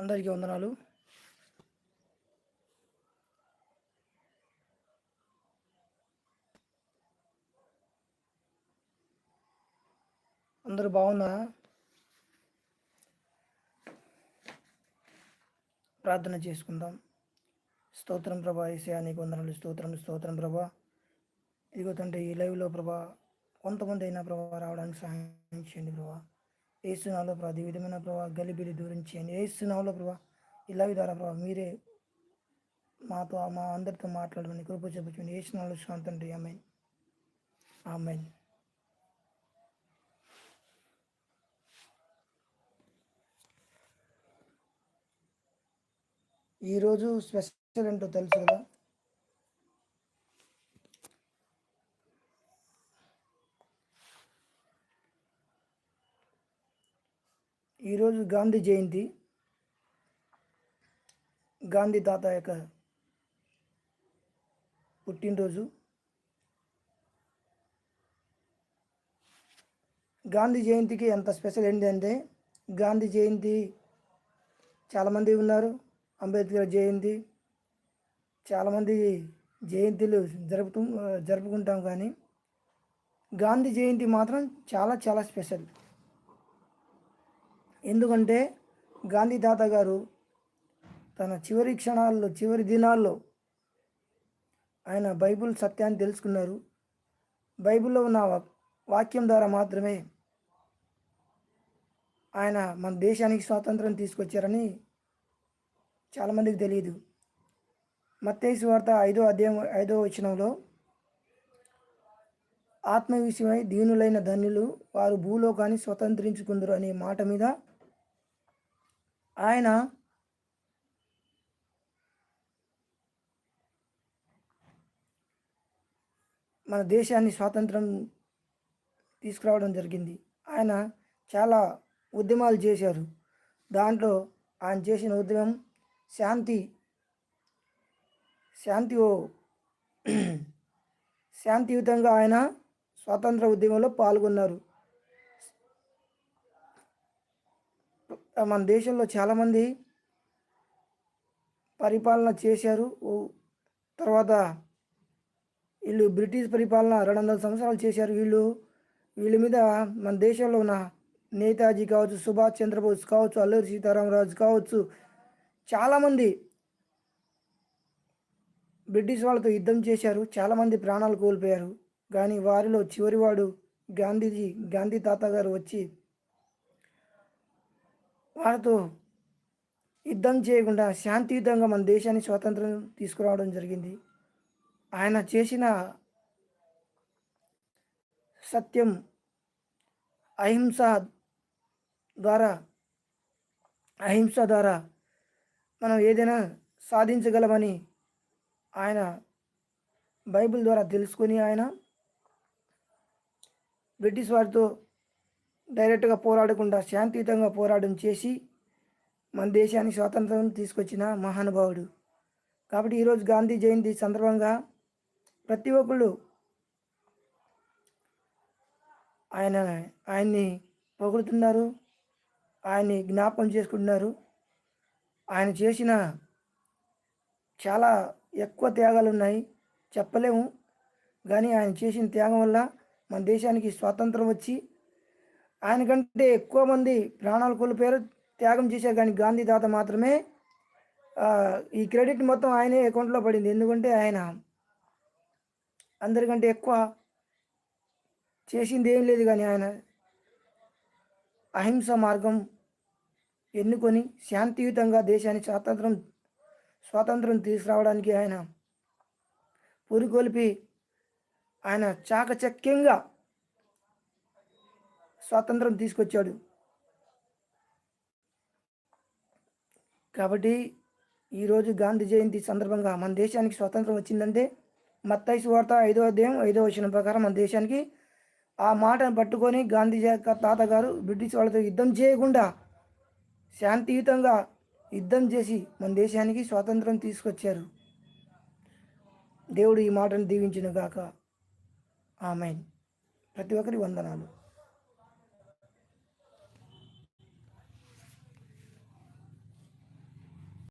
అందరికీ వందనాలు. అందరూ బాగున్నా? ప్రార్థన చేసుకుందాం. స్తోత్రం ప్రభా ఏసయా నీకు వందనాలు. స్తోత్రం స్తోత్రం ప్రభా. ఇదిగో తండ్రి ఈ లైవ్లో ప్రభా కొంతమంది అయినా ప్రభా రావడానికి సహాయం చేయండి ప్రభా. ఏసునాలో ప్రభా ఈ విధమైన ప్రభా గలిబిలి దూరం చేయండి. ఏసునాలో ప్రభా ఇలా విధాల ప్రభా మీరే మాతో మా అందరితో మాట్లాడమని కృప చూపించండి ఏసునాలో శాంతండి అమ్మాయి ఆమె ఈరోజు స్పెషల్ ఏంటో తెలుసు కదా? ఈరోజు గాంధీ జయంతి. గాంధీ తాత యొక్క పుట్టినరోజు. గాంధీ జయంతికి ఎంత స్పెషల్ ఏంటంటే గాంధీ జయంతి చాలామంది ఉన్నారు. అంబేద్కర్ జయంతి చాలామంది జయంతిలు జరుపుతూ జరుపుకుంటాం కానీ గాంధీ జయంతి మాత్రం చాలా చాలా స్పెషల్. ఎందుకంటే గాంధీ తాత గారు తన చివరి క్షణాల్లో చివరి దినాల్లో ఆయన బైబుల్ సత్యాన్ని తెలుసుకున్నారు. బైబిల్లో ఉన్న వాక్యం ద్వారా మాత్రమే ఆయన మన దేశానికి స్వాతంత్రం తీసుకొచ్చారని చాలామందికి తెలియదు మత్తేసు వార్త ఐదో అధ్యాయం ఐదో వచనంలో ఆత్మ విషయమై దీనులైన ధన్యులు వారు భూలోకాన్ని స్వతంత్రించుకుందరు అనే మాట మీద ఆయన మన దేశాన్ని స్వాతంత్రం తీసుకురావడం జరిగింది. ఆయన చాలా ఉద్యమాలు చేశారు. దాంట్లో ఆయన చేసిన ఉద్యమం శాంతి శాంతి ఓ శాంతియుతంగా ఆయన స్వాతంత్ర ఉద్యమంలో పాల్గొన్నారు. మన దేశంలో చాలామంది పరిపాలన చేశారు. తర్వాత వీళ్ళు బ్రిటిష్ పరిపాలన రెండు వందల సంవత్సరాలు చేశారు. వీళ్ళు వీళ్ళ మీద మన దేశంలో ఉన్న నేతాజీ కావచ్చు సుభాష్ చంద్రబోస్ కావచ్చు అల్లూరి సీతారామరాజు కావచ్చు చాలామంది బ్రిటిష్ వాళ్ళతో యుద్ధం చేశారు. చాలామంది ప్రాణాలు కోల్పోయారు. కానీ వారిలో చివరివాడు గాంధీజీ గాంధీ తాత గారు వచ్చి వాళ్ళతో యుద్ధం చేయకుండా శాంతియుతంగా మన దేశాన్ని స్వాతంత్రం తీసుకురావడం జరిగింది. ఆయన చేసిన సత్యం అహింస ద్వారా అహింస ద్వారా మనం ఏదైనా సాధించగలమని ఆయన బైబిల్ ద్వారా తెలుసుకొని ఆయన బ్రిటిష్ వారితో డైరెక్ట్గా పోరాడకుండా శాంతియుతంగా పోరాటం చేసి మన దేశానికి స్వాతంత్రం తీసుకొచ్చిన మహానుభావుడు. కాబట్టి ఈరోజు గాంధీ జయంతి సందర్భంగా ప్రతి ఒక్కళ్ళు ఆయన ఆయన్ని పొగుడుతున్నారు ఆయన్ని జ్ఞాపకం చేసుకుంటున్నారు. ఆయన చేసిన చాలా ఎక్కువ త్యాగాలు ఉన్నాయి చెప్పలేము. కానీ ఆయన చేసిన త్యాగం వల్ల మన దేశానికి స్వాతంత్రం వచ్చి ఆయన కంటే ఎక్కువ మంది ప్రాణాలు కోల్పోయారు త్యాగం చేశారు. కానీ గాంధీ తాత మాత్రమే ఈ క్రెడిట్ మొత్తం ఆయనే అకౌంట్లో పడింది. ఎందుకంటే ఆయన అందరికంటే ఎక్కువ చేసింది ఏం లేదు కానీ ఆయన అహింస మార్గం ఎన్నుకొని శాంతియుతంగా దేశాన్ని స్వాతంత్రం స్వాతంత్రం తీసుకురావడానికి ఆయన పురికొల్పి ఆయన చాకచక్యంగా స్వాతంత్రం తీసుకొచ్చాడు. కాబట్టి ఈరోజు గాంధీ జయంతి సందర్భంగా మన దేశానికి స్వాతంత్రం వచ్చిందంటే మత్తైసు వార్త ఐదో అధ్యాయం ఐదో వచ్చిన ప్రకారం మన దేశానికి ఆ మాటను పట్టుకొని గాంధీ తాతగారు బ్రిటిష్ వాళ్ళతో యుద్ధం చేయకుండా శాంతియుతంగా యుద్ధం చేసి మన దేశానికి స్వాతంత్రం తీసుకొచ్చారు. దేవుడు ఈ మాటను దీవించిన గాక ఆమెన్. ప్రతి ఒక్కరి వందనాలు.